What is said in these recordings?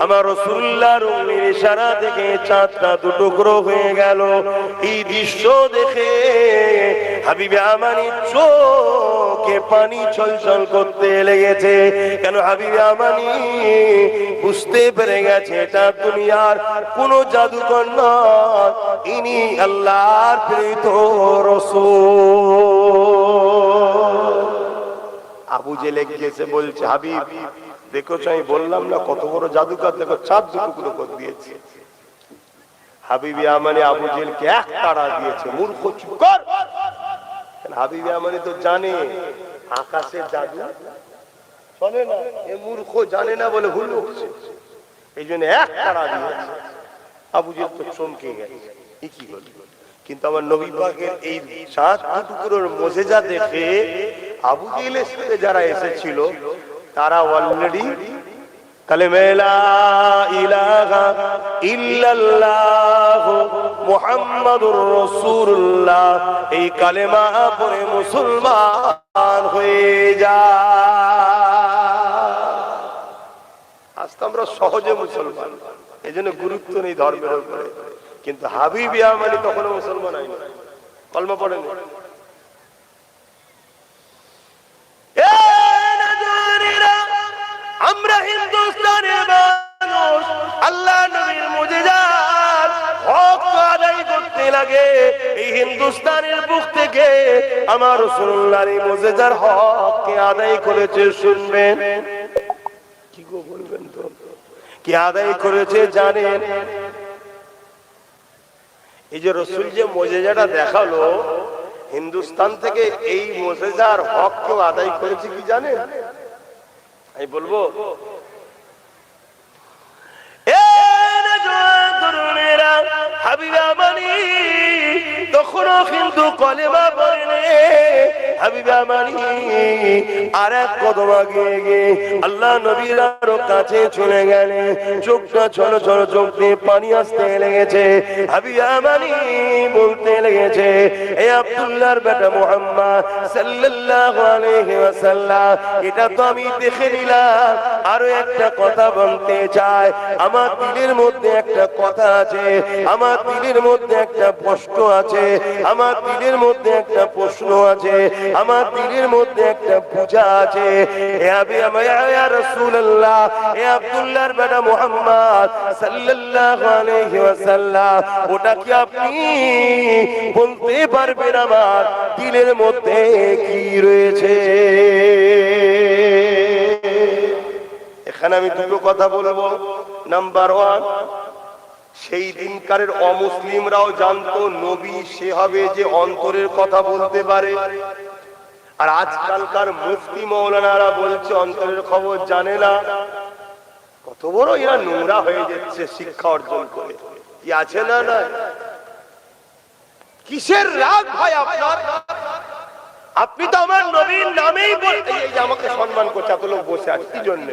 আমার হয়ে গেল। এই দৃশ্য দেখে আমানি চোখে পানি ছলছল করতে লেগেছে। কেন হাবিবে আমানি? বুঝতে পেরে গেছে, এটা দুনিয়ার কোন জাদুকর নয়। ইনি আল্লাহর প্রীত রসুল। আবু জেলে গিয়েছে বলছে, হাবিব, দেখো আমি বললাম না, কত বড় জাদুকর, দেখো, চার দুটুকরো করে দিয়েছে। হাবিবি আমানে আবু জেলকে এক তাড়া দিয়েছে, মূর্খ, চুপ কর! হাবিবি আমানে তো জানে আকাশের জাদু চলে না, এ মূর্খ জানে না বলে ভুল বকছে এই জন্য এক তাড়া দিয়েছে। আবু জেল তো চমকে গেছে। কি হলো কিন্তু আমার নবী পাকের এই সাত টুকরোর মজেজা দেখে আবু জেলের সাথে যারা এসেছিল, তারা অলরেডি মুহাম্মাদুর রাসূলুল্লাহ, এই কালেমা পড়ে মুসলমান হয়ে যা। আজ তো আমরা সহজে মুসলমান এই জন্য গুরুত্ব নেই ধর্মের উপরে। কিন্তু হাবিব ইয়ামানি তখনও মুসলমান হয়নি। কলমা পড়েন। আমরা হিন্দুস্তানের মানুষ, আল্লাহ নবীর মুজিজার হক আদায় করতে লাগে। এই হিন্দুস্তানের বুক থেকে আমার রসুল্লাহর এই মুজিজার আদায় করেছে, শুনবেন? কি গো বলবেন তো? কি আদায় করেছে জানেন? এই যে রসুল যে মজেজাটা দেখাল, হিন্দুস্তান থেকে এই মজেজার হক কেউ আদায় করেছে কি জানে? আমি বলব তখনও কিন্তু কলেমা পড়েনি এটা তো আমি দেখে নিলাম। আরও একটা কথা বলতে চাই, আমার দিলের মধ্যে একটা কথা আছে, আমার দিলের মধ্যে একটা প্রশ্ন আছে, আমার দিলের মধ্যে একটা প্রশ্ন আছে আমার দিলের মধ্যে একটা পূজা আছে। আবি রাসূলুল্লাহ আব্দুল্লাহর বেটা মুহাম্মদ সাল্লাল্লাহু আলাইহি ওয়াসাল্লাম। ওটা কি আপনি বলতে পারবেন আমার মধ্যে কি রয়েছে? এখানে আমি দুটো কথা বলব। নাম্বার ওয়ান সেই দিনকারের অমুসলিমরাও জানতো নবী সে হবে যে অন্তরের কথা বলতে পারে। আর আজকালকার মুফতি মৌলানারা বলছে, অন্তরের খবর জানে না। কত বড় এরা নোংরা হয়ে যাচ্ছে শিক্ষা অর্জন করে। কি আছে না না কিসের রাগ ভাই আপনার? আপনি তো আমার নবীর নামেই বল- এই এই যে আমাকে সম্মান করছে, এত লোক বসে আছে, কি জন্য?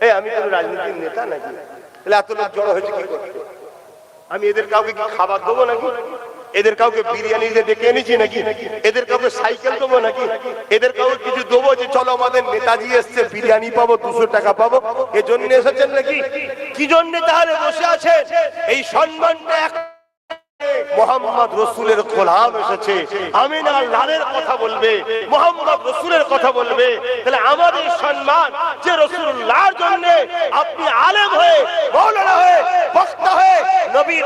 এই, আমি কোন রাজনীতির নেতা নাকি? তাহলে এত লোক জড়ো হয়েছে কি করতে? আমি এদের কাউকে কি খাবার দেবো নাকি? এদের কাউকে বিরিয়ানি দিয়ে ডেকে এনেছি নাকি? এদের কাউকে সাইকেল দেবো নাকি? এদের কাউকে কিছু দেবো যে চলো আমাদের নেতাজি এসছে, বিরিয়ানি পাবো, দুশো টাকা পাবো। এজন্য এসেছেন নাকি? কি জন্য তাহলে বসে আছে এই সম্মানটা এক রসুলের এসেছে। আমিনা লালের কথা বলবে, মোহাম্মদ রসুলের কথা বলবে। তাহলে আমাদের যে আপনি আলেম হয়ে হয়ে, বক্তা হয়ে, নবীর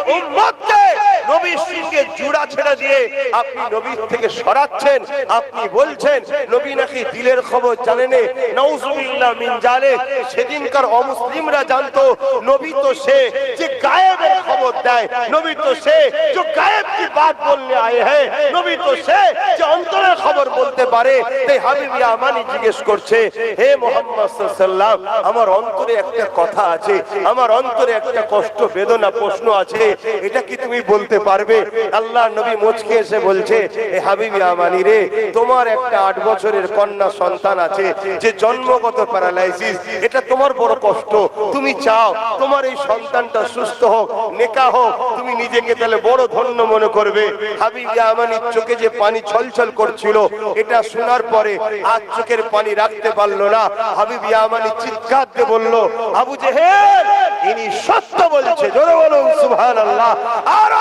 নবীর সঙ্গে জুড়া ছেড়ে দিয়ে আপনি নবীর থেকে সরাচ্ছেন, আপনি বলছেন, নবী নাকি দিলের খবর জানেনে নৌজুবিল্লাহ মিন জানে সেদিনকার অমুসলিমরা জানতো, নবী তো সে যে গায়েবের খবর দেয়, নবী তো সে যে গায়েব কি বাদ বললে আয়ে হ্যাঁ নবী তো সে যে অন্তরের খবর বলতে পারে, তাই হাবিব ইয়ামানি জিজ্ঞেস করছে, হে মোহাম্মদ সাল্লাম আমার অন্তরে একটা কথা আছে, আমার অন্তরে একটা কষ্ট, বেদনা, প্রশ্ন আছে, এটা কি তুমি বলতে পারবে? আল্লাহ নবী মুচকে এসে বলছে হে হাবিব ইয়ামানি রে, তোমার একটা আট বছরের কন্যা সন্তান আছে যে জন্মগত প্যারালাইসিস এটা তোমার বড় কষ্ট। তুমি চাও তোমার এই সন্তানটা সুস্থ হোক, নেকা হোক, তুমি নিজেকে তাহলে বড় ধন্য মনে করবে। হাবিব ইয়ামানির চোখে যে পানি ছলছল করছিল, এটা শোনার পরে আর চোখের পানি রাখতে পারল না। হাবিব ইয়ামানি চিৎকার দিয়ে বলল, আবু জেহেল, ইনি সত্য বলছে। জোরে বলুন, সুবহানাল্লাহ। আর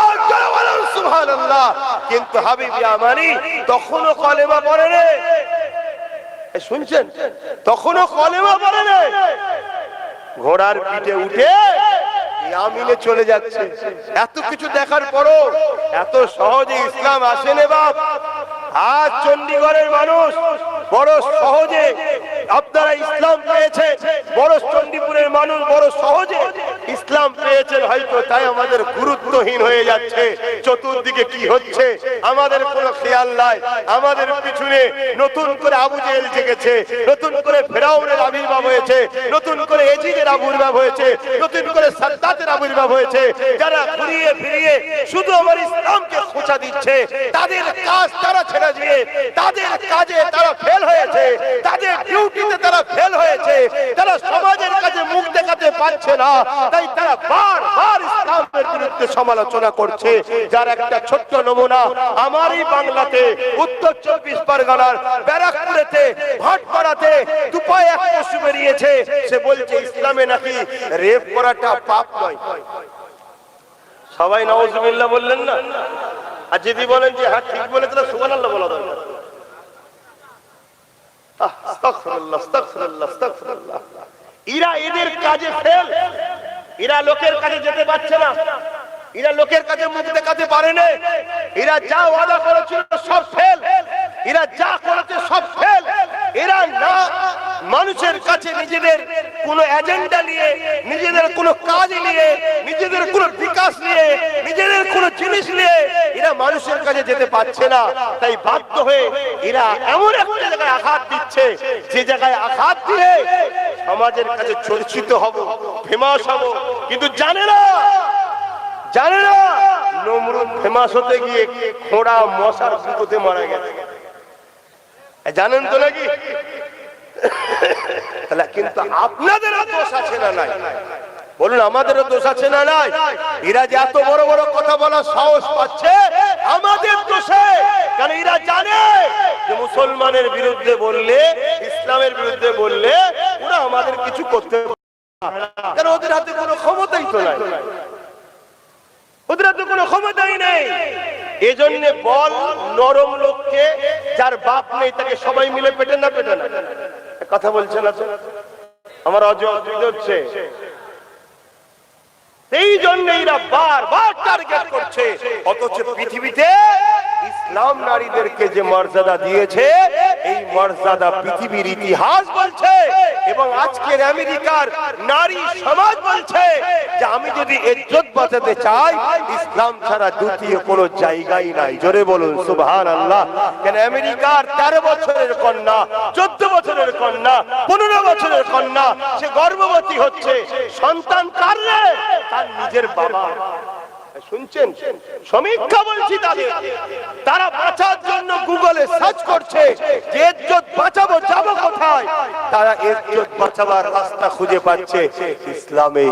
সুবহানাল্লাহ। কিন্তু তখনও কলেমা পড়ে রে শুনছেন? তখনও কলেমা পড়ে রে ঘোড়ার পিঠে উঠে ইয়ামিনে চলে যাচ্ছে। এত কিছু দেখার পরও এত সহজে ইসলাম আসেনে বাপ। আজ চণ্ডীগড়ের মানুষ বড় সহজে আপনারা ইসলাম পেয়েছে, বড় চণ্ডীপুরের মানুষ বড় সহজে ইসলাম পেয়েছেন, হয়তো তাই আমাদের গুরুত্বহীন হয়ে যাচ্ছে। চতুর্দিকে কি হচ্ছে, আমাদের কোনো খেয়াল নাই। আমাদের পিছনে নতুন করে আবু জেল জেগেছে, নতুন করে ফেরাউনের আবির্ভাব হয়েছে, নতুন করে এজিদের আবির্ভাব হয়েছে, নতুন করে সাদ্দাতের আবির্ভাব হয়েছে। যারা ঘুরিয়ে ফিরিয়ে শুধু আমার ইসলামকে খোঁচা দিচ্ছে, তাদের কাজ তারা ছেড়ে দিয়ে, তাদের কাজে তারা ফেল হয়েছে, তাদের ডিউটিতে তারা ফেল হয়েছে। তারা সমাজের কাছে মুখ দেখাতে পারছে না। তাই তারা বারবার ইসলামের বিরুদ্ধে সমালোচনা করছে। যার একটা ছোট্ট নমুনা আমারই বাংলাতে, উত্তর চব্বিশ পরগনার ব্যারাকপুরেতে, ভাটপাড়াতে, দুপায় এক পশু বেরিয়েছে। সে বলছে, ইসলামে নাকি রেপ করাটা পাপ নয়। সবাই নওয়াজুবিল্লাহ বললেন না? আর যদি বলেন যে হ্যাঁ ঠিক বলে তাহলে সুবহানাল্লাহ বলা দরকার। এরা এদের কাজে ফেল। এরা লোকের কাছে যেতে পারছে না। এরা লোকের কাছে মুখ দেখাতে পারে না। এরা যা ওয়াদা করেছিল সব ফেল। এরা যা করেছে সব ফেল। এরা না মানুষের কাছে নিজেদের কোনো এজেন্ডা নিয়ে, নিজেদের কোনো কাজ নিয়ে, নিজেদের কোনো বিকাশ নিয়ে, নিজেদের কোনো জিনিস নিয়ে এরা মানুষের কাছে যেতে পারছে না। তাই বাধ্য হয়ে এরা এমন একটা জায়গায় আঘাত দিচ্ছে, যে জায়গায় আঘাত দিলে সমাজের কাছে চর্চিত হব ফেমাস হব। কিন্তু জানে না জানে না, নমরুদ ফেমাস হতে গিয়ে খোঁড়া মশার ফুটোতে মারা গেছে। জানেন তো নাকি? তাহলে কিন্তু আপনাদেরও দোষ আছে না নাই? বলুন, আমাদেরও দোষ আছে না নাই? এরা যে এত বড় বড় কথা বলার সাহস পাচ্ছে, আমাদের দোষে। কারণ এরা জানে যে মুসলমানের বিরুদ্ধে বললে, ইসলামের বিরুদ্ধে বললে, ওরা আমাদের কিছু করতে কারণ ওদের হাতে কোনো ক্ষমতাই তো নাই? ওদের হাতে কোনো ক্ষমতাই নেই। এজন্য বল নরম লোককে, যার বাপ নেই, তাকে সবাই মিলে পেটে না পেটে না। কথা বলছে না আমার অজয় হচ্ছে। এই জন্য এরা বারবার টার্গেট করছে। অথচ পৃথিবীতে ইসলাম নারীদেরকে যে মর্যাদা দিয়েছে, এই মর্যাদা পৃথিবীর ইতিহাস বলছে এবং আজকের আমেরিকার নারী সমাজ বলছে যে আমি যদি ইজ্জত বাঁচাতে চাই, ইসলাম ছাড়া দ্বিতীয় কোনো জায়গাই নাই। জোরে বলুন সুবহান আল্লাহ কেন আমেরিকার তেরো বছরের কন্যা, চোদ্দ বছরের কন্যা, পনেরো বছরের কন্যা, সে গর্ভবতী হচ্ছে, সন্তান কার? তার নিজের বাবা শুনছেন? সমীক্ষা বলছি তাদের। তারা বাঁচার জন্য গুগলে সার্চ করছে যে ইজ্জত বাঁচাবো, যাব কোথায়? তারা ইজ্জত বাঁচাবার রাস্তা খুঁজে পাচ্ছে ইসলামে।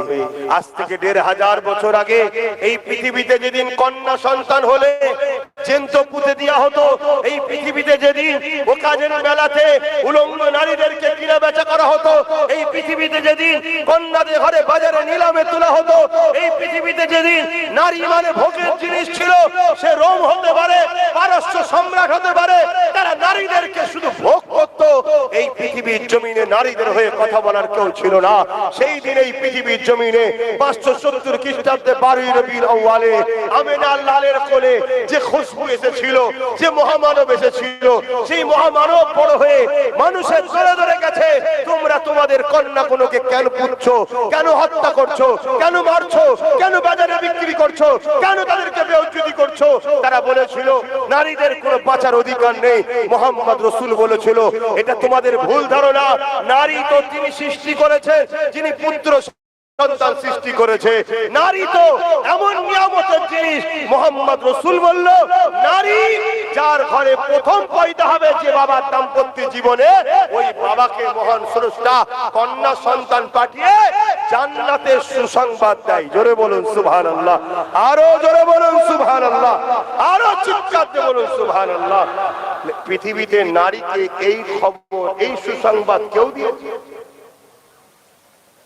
আজ থেকে দেড় হাজার বছর আগে এই পৃথিবীতে যেদিন কন্যা সন্তান হলে জেন্ত পুঁতে দেওয়া হতো, এই পৃথিবীতে যেদিন ও কাজের বেলাতে উলঙ্গ নারীদেরকে কিনে বেচা করা হতো, এই পৃথিবীতে যেদিন কন্যাদের ঘরে বাজারে নিলামে তোলা হতো, এই পৃথিবীতে যেদিন নারী মানে ভোগের জিনিস ছিল, সে রোম হতে পারে, পারস্য সম্রাট হতে পারে, তারা নারীদেরকে শুধু পৃথিবীর জমিনে নারীদের হয়ে কথা বলার কেউ ছিল না। সেই দিন এই পৃথিবীর জমিনে পাঁচশো সত্তর খ্রিস্টাব্দে বারোই রবির আউয়ালে আমেনা লালের কোলে যে খুশবু এসেছিল, যে মহামানব এসেছিল, সেই মহামানব বড় হয়ে মানুষের ধরে ধরে গেছে। তোমরা তোমাদের কন্যা কোনোকে কেন পুচ্ছো কেন হত্যা করছ? কেন মারছো? কেন বাজারে বিক্রি করছ? কেন তাদেরকে বেউজ্জুতি করছ? তারা বলেছিল, নারীদের কোনো বাঁচার অধিকার নেই। মোহাম্মদ রসুল বলেছিল, এটা তোমাদের ভুল ধারণা, নারী তো তিনি সৃষ্টি করেছে, যিনি পুত্র সৃষ্টি করেছে। নারী তো এমন জিনিস, মোহাম্মদ রসুল বলল, নারী যার ঘরে প্রথম হবে যে বাবার দাম্পত্য জীবনে, ওই বাবাকে মহান স্রষ্টা, কন্যা, সন্তান পাঠিয়ে জান্নাতের সুসংবাদ দেয়। জোরে বলুন সুবহান আল্লাহ আরও জোরে বলুন সুবহান আল্লাহ আরও চিৎকার বলুন সুবহান আল্লাহ পৃথিবীতে নারীকে এই খবর, এই সুসংবাদ কেউ দিয়েছে?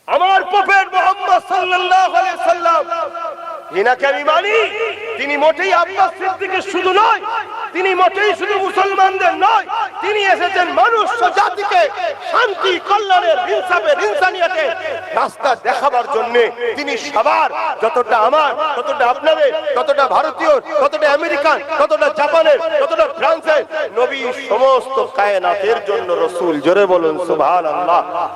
আমার প্রফেট মোহাম্মদ সাল্লাল্লাহু আলাইহি সাল্লাম ইনাকে আমি মানি, তিনি মোটেই আব্বাস সিদ্দিকের শুধু নয় তিনি মোটেই শুধু মুসলমানদের নয়, তিনি এসেছেন মানুষ জাতিকে শান্তি, কল্যাণের ইনসাফের ইনসানিয়াতে রাস্তা দেখাবার জন্য। তিনি সবার, যতটা আমার, ততটা আপনাদের, ততটা ভারতীয়, ততটা আমেরিকান, ততটা জাপানের ফ্রান্সের নবী, সমস্ত কায়নাতের জন্য রসুল। জোরে বলুন সুবহান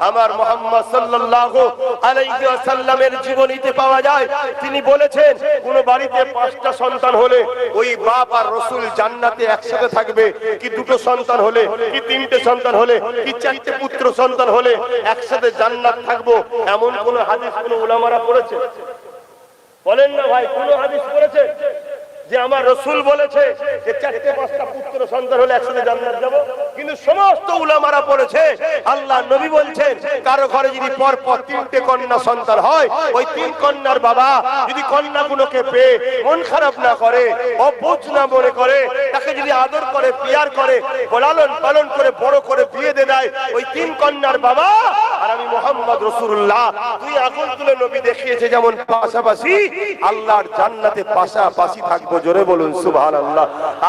আমার মোহাম্মদ সাল্লাল্লাহু আলাইহি ওয়াসাল্লামের জীবনীতে পাওয়া যায়, তিনি বলেছেন, কোন বাড়িতে পাঁচটা সন্তান হলে ওই বাপ আর রসুল জান্নাতে একসাথে থাকবে। কি দুটো সন্তান হলে, কি তিনটে সন্তান হলে, কি চারটে পুত্র সন্তান হলে একসাথে জান্নাত থাকব? এমন কোন হাদিস কোন উলামারা পড়েছে? বলেন না ভাই, কোন হাদিস পড়েছে? যে আমার রসুল বলেছে যে চারটে পাঁচটা পুত্র সন্তান হলে একসাথে জান্নাত যাব। কিন্তু সমস্ত উলামারা পড়েছে। আল্লাহ নবী বলছেন, কারও ঘরে যদি পর পর তিনটে কন্যা সন্তান হয়, ওই তিন কন্যার বাবা যদি কন্যাগুলোকে পেয়ে মন খারাপ না করে, অবোঝ না মনে করে, তাকে যদি আদর করে, পিয়ার করে লালন পালন করে, বড় করে বিয়ে দিয়ে দেয়, ওই তিন কন্যার বাবা, আর আমি মোহাম্মদ রসুল্লাহ তুই আগুন তুলে নবী দেখিয়েছে যেমন পাশাপাশি, আল্লাহর জান্নাতে পাশাপাশি থাকব, জোরে বলুন সুবহান আল্লাহ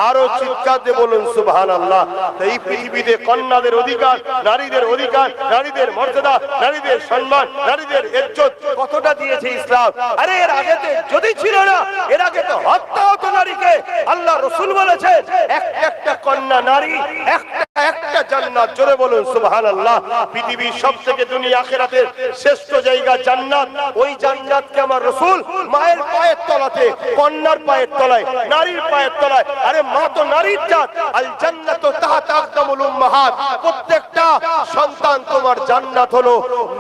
আরও চিৎকার দিয়ে বলুন সুবহান আল্লাহ এই পৃথিবীতে কন্যাদের অধিকার, নারীদের অধিকার, নারীদের মর্যাদা, নারীদের সম্মান, নারীদের ইজ্জত, কতটা দিয়েছে ইসলাম? আরে, এর আগে যদি ছিল না, এর আগে তো হত্যা হতো নারীকে। আল্লাহ রসুল বলেছেন এক একটা কন্যা নারী, একটা একটা জান্নাত, জোরে বলুন, সুবহানাল্লাহ। পৃথিবীর সবথেকে দুনিয়া আখিরাতের শ্রেষ্ঠ জায়গা জান্নাত। ওই জান্নাতকে আমার রাসূল মায়ের পায়ের তলাতে, কন্যার পায়ের তলায়, নারীর পায়ের তলায়, আরে মা তো নারীর জাত। আল জান্নাতু তাহতা আকদামুল উম্মাহাত। প্রত্যেকটা সন্তান তোমার জান্নাত হলো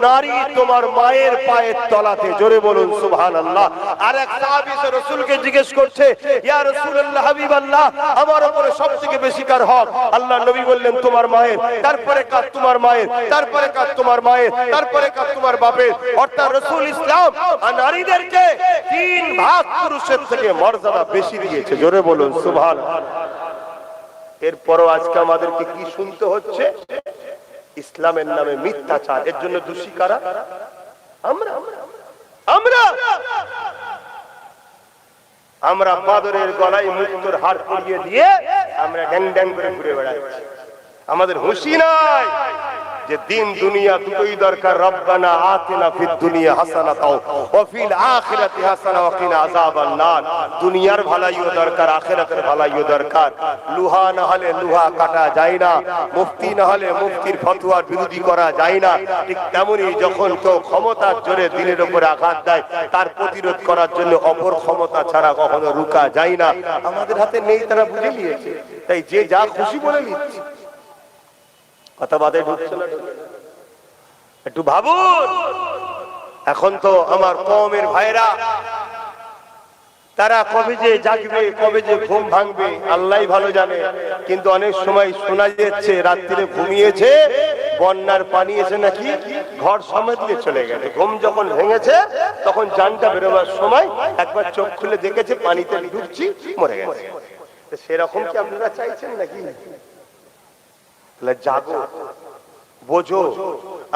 নারী তোমার মায়ের পায়ের তলাতে, জোরে বলুন, সুবহানাল্লাহ। আর এক সাহাবী এসে রাসূলকে জিজ্ঞেস করছে, ইয়া রাসূলুল্লাহ, হাবিবাল্লাহ, আমার উপরে সবথেকে বেশি কার হক? আল্লাহ নবী বললেন তোমার মায়ের, তারপরে কাজ তোমার মায়ের, তারপরে কাজ তোমার মায়ের, তারপরে কাজ তোমার বাপের। অর্থাৎ রসুল ইসলাম আর নারীদেরকে তিন ভাগ পুরুষের থেকে মর্যাদা বেশি দিয়েছে। জোরে বলুন সুভান এরপরও আজকে আমাদেরকে কি শুনতে হচ্ছে? ইসলামের নামে মিথ্যাচার। এর জন্য দোষী কারা? আমরা। আমরা। আমরা বাদরের গলায় মৃত্যুর হার পরিয়ে দিয়ে আমরা ড্যাং ড্যাং করে ঘুরে বেড়াচ্ছি। আমাদের হুঁশি নাই যে দিন দুনিয়া দুটোই দরকার। রব্বানা আতিনা ফিদ দুনিয়া হাসানাতাও, ওয়া ফিল আখিরাতি হাসানা ওয়া কিনা আযাবান নার দুনিয়ার ভালাইও দরকার, আখিরাতের ভালাইও দরকার। লুহা না হলে লুহা কাটা যায় না, মুফতি না হলে মুফতির ফতোয়ার বিরোধী করা যায় না। ঠিক তেমনি যখন কেউ ক্ষমতার জোরে দিনের উপরে আঘাত দেয়, তার প্রতিরোধ করার জন্য অপর ক্ষমতা ছাড়া কখনো রুকা যায় না। আমাদের হাতে নেই তারা বুঝে নিয়েছে। তাই যে যা খুশি বলে নিচ্ছে। কথা বাদে ঢুকছে না। একটু ভাবুন। এখন তো আমার কমের ভাইরা, তারা কবে যে জাগবে, কবে যে ঘুম ভাঙবে আল্লাহ ভালো জানে। কিন্তু অনেক সময় শোনা যাচ্ছে, রাত্রিরে ঘুমিয়েছে, বন্যার পানি এসে নাকি ঘর সমেত দিয়ে চলে গেছে। ঘুম যখন ভেঙেছে, তখন জানটা বেরোবার সময় একবার চোখ খুলে দেখেছে, পানিতে ঢুকছি, মরে গেছে। সেরকম কি আপনারা চাইছেন নাকি? তাহলে জাগো। বোঝো।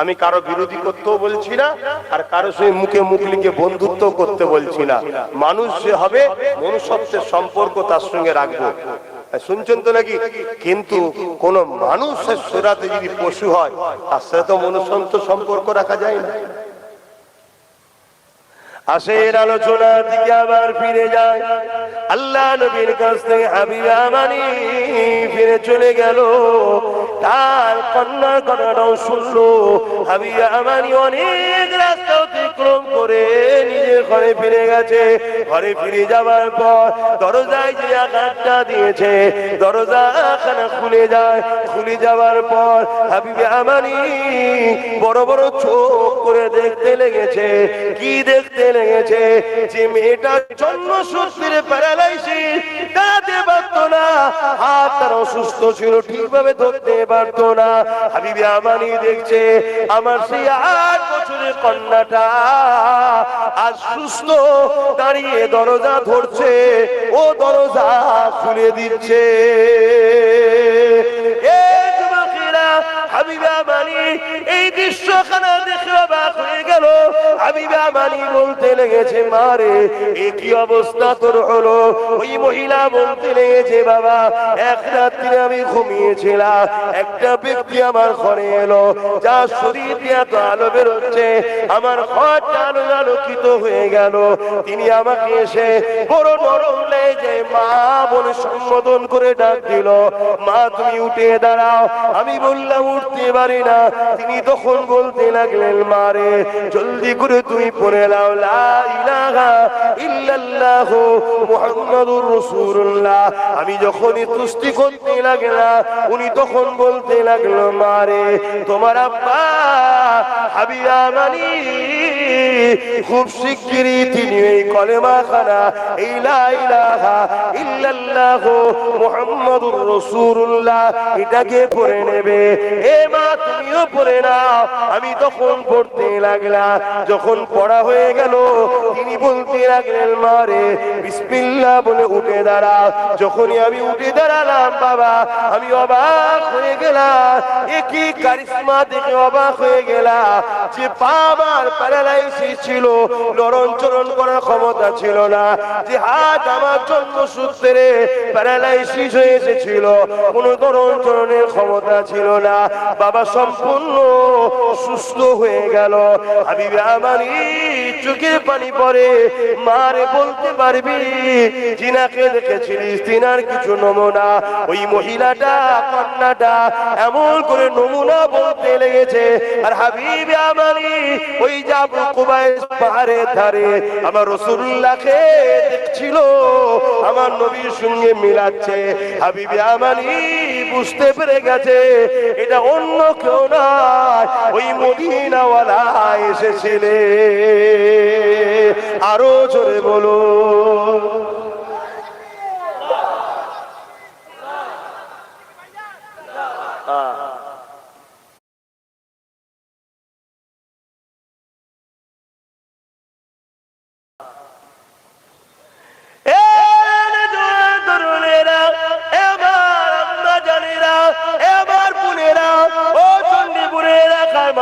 আমি কারও বিরোধী করতেও বলছি না, আর কারও সঙ্গে মুখে মুখ লিখে বন্ধুত্ব করতে বলছি না। মানুষ যে হবে, মনুষ্যত্বের সম্পর্ক তার সঙ্গে রাখব। শুনছেন তো নাকি? কিন্তু কোন মানুষের সুরাতে যদি পশু হয়, তার সাথে তো মনুষ্যত্ব সম্পর্ক রাখা যায় না। আসের আলোচনার দিকে আবার ফিরে যায়। আল্লাহ নবীর কাছ থেকে হাবিবা মানি ফিরে চলে গেল। তার কন্যার কথাটাও শুনলো। আমি আমারই অনেক রাস্তা অতিক্রম করে নিজের ঘরে ফিরে গেছে। ঘরে ফিরে যাবার পর দরজায় যে আঘাতটা দিয়েছে, দরজা খানা খুলে যায়। খুলে যাওয়ার পর হাবিবে আমানি বড় বড় চোখ করে দেখতে লেগেছে। কি দেখতে লেগেছে? যে মেয়েটার জন্ম সূত্রে প্যারালাইসিস দাঁড়াতে পারত না, হাত তার অসুস্থ ছিল, ঠিকভাবে ধরতে পারতো না। হাবিবি আমানি দেখছে, আমার সেই আট বছরের কন্যাটা আজ সুস্থ দাঁড়িয়ে দরজা ধরছে ও দরজা খুলে দিচ্ছে। এ যুবকেরা হাবিবা মানি একটা ব্যক্তি আমার ঘরে এলো, যার শরীর আলো বেরোচ্ছে, আমার ঘরটা আলো আলোকিত হয়ে গেল। তিনি আমাকে এসে বড় লেগে মা বলে সম্বোধন করে ডাক দিল, মা, তুমি উঠে দাঁড়াও। আমি বললাম, উঠতে পারি না। তিনি তখন বলতে লাগলেন, মারে, জলদি করে তুমি পড়ে নাও, লা ইলাহা ইল্লাল্লাহ মুহাম্মাদুর রাসূলুল্লাহ। আমি যখনই তুষ্টি করতে লাগলাম উনি তখন বলতে লাগল, মারে, তোমার আব্বা হাবিবা মানি, খুব শিগগিরই তিনি এই কলেমা খানা এই লা ইলাহা এটাকে পড়ে নেবে। এ মা, তুমিও পড়ে নাও। আমি তখন পড়তে লাগলাম। যখন পড়া হয়ে গেল, তিনি বলতে লাগলেন মারে বিসমিল্লাহ বলে উঠে দাঁড়াও। যখনই আমি উঠে দাঁড়ালাম, বাবা, আমি অবাক হয়ে গেলাম। একই কারিশমা দেখে অবাক হয়ে গেলাম যে পা আমার প্যারালাইসিস ছিল নরম চরণ করার ক্ষমতা ছিল না, যে হাত আমার জন্মসূত্রে প্যারালাইসিস হয়ে এসেছিল, কোন নরম চরণের ক্ষমতা ছিল না। বাবা, সম্পূর্ণ সুস্থ হয়ে গেল। হাবিবে আমারই চোখের পানি পরে মারে বলতে পারবি, জিনাকে দেখেছিলিস, তিনার কিছু নমুনা। ওই মহিলাটা, কন্যাটা এমন করে নমুনা বলতে লেগেছে। আর হাবিবে আমারই ওই যাব কুবাইশ পাহাড়ের ধারে আমার রসুল্লাহকে দেখছিল, আমার নবীর সঙ্গে মিলাচ্ছে। হাবিবে আমানি বুঝতে পেরে গেছে, এটা অন্য কেউ নয় ওই মদিনাওয়ালা এসেছিলে। আরও জোরে বলো।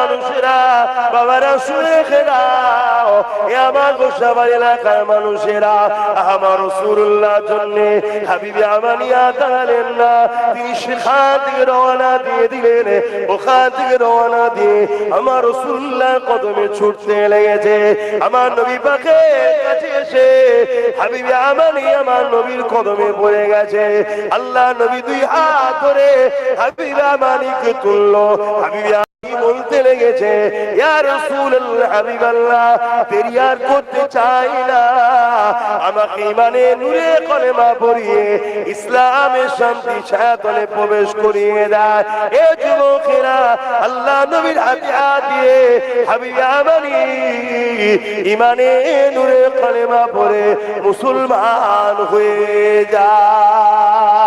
মানুষেরা, বাবারা খেলাও, এ আমার গোসাবার এলাকার মানুষেরা আমার রসুল্লাহ জন্য হাবিবি আমানিয়া দাঁড়ালেন না। তিনি সেখান থেকে রওনা দিয়ে দিলেন ওখান থেকে রওনা দিয়ে আমার রসুল্লাহ কদমে ছুটতে লেগেছে। আমার নবী পাখে কাছে এসে হাবিবি আমানি আমার নবীর কদমে পড়ে গেছে। আল্লাহ নবী দুই হাত ধরে হাবিবি আমানিকে তুললো। হাবিবি বলতে লেগেছে? পেরিয়ার করতে চাই না। আমাকে ইমানে নূরে পড়িয়ে ইসলামের শান্তি ছায়াতলে প্রবেশ করিয়ে দেয়। এ যুবকেরা, আল্লাহ নবীর দিয়ে ইমানে নূরে পড়ে মুসলমান হয়ে যায়।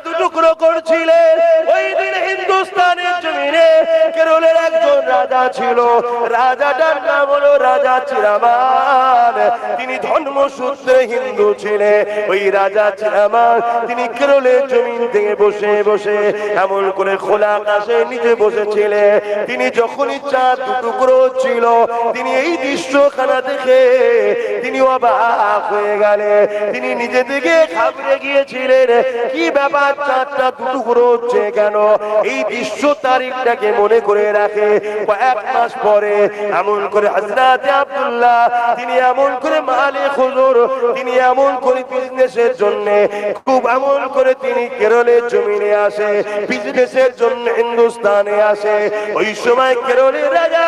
চারটা দুটুকরো করছিলেন ওই দিন হিন্দুস্তানের জমিনে কেরলের একজন রাজা ছিল। রাজাটার নাম হলো রাজা চিরামান। তিনি ধর্মসূত্রে হিন্দু ছিলেন। ওই রাজা চিরামান, তিনি কেরলের জমিন থেকে বসে বসে এমন করে খোলা আকাশে নিচে বসেছিলেন। তিনি যখন ইচ্ছা দুটুকরো ছিল, তিনি এই দৃশ্যখানা দেখে তিনি অবাক হয়ে গেলে তিনি নিজে থেকে ঘাবড়ে গিয়েছিলেন, কি ব্যাপার চারটা দুটুকরো হচ্ছে কেন? এই দৃশ্য তারিখটাকে মনে করে রাখে। কয়েক মাস পরে এমন করে হজরত আব্দুল্লাহ, তিনি এমন করে মালিক হুজুর, তিনি এমন করে বিজনেসের জন্য, খুব এমন করে তিনি কেরলের জমিনে আসে বিজনেসের জন্য হিন্দুস্তানে আসে। ওই সময় কেরলের রাজা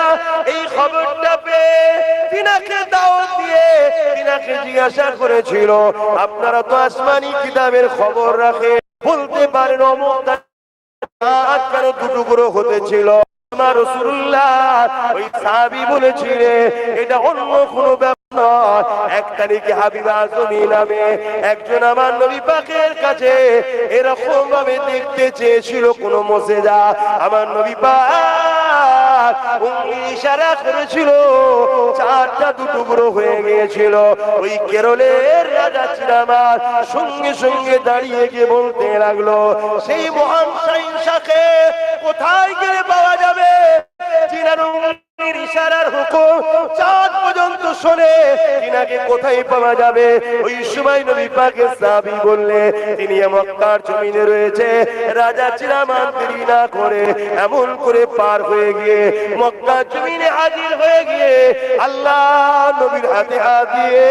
এই খবরটা পেয়ে তিনাকে দাওয়াত দিয়ে তিনাকে জিজ্ঞাসা করেছিল, আপনারা তো আসমানি কিতাবের খবর রাখে বলতে পারেন অমুক হতেছিল ওই বলেছিলে এটা অন্য কোনো ব্যাপার নয়। এক তারিখে হাবিবা জমি নামে একজন আমার নবী পাকের কাছে এরকম ভাবে দেখতে চেয়েছিল কোন মসেজা আমার নবী পাক হয়ে গিয়েছিল। ওই কেরলের সঙ্গে সঙ্গে দাঁড়িয়ে গিয়ে বলতে লাগল, সেই কোথায় গেলে পাওয়া যাবে? চিনার উঙ্গলির কোথায় পাওয়া যাবে? ওই সময় নবী পাকের সাহাবী বললে, তিনি মক্কার জমিনে রয়েছে, রাজা চিরামান দেরি না করে এমন করে পার হয়ে গিয়ে মক্কার জমিনে হয়ে গিয়ে আল্লাহ নবীর হাতে হাত দিয়ে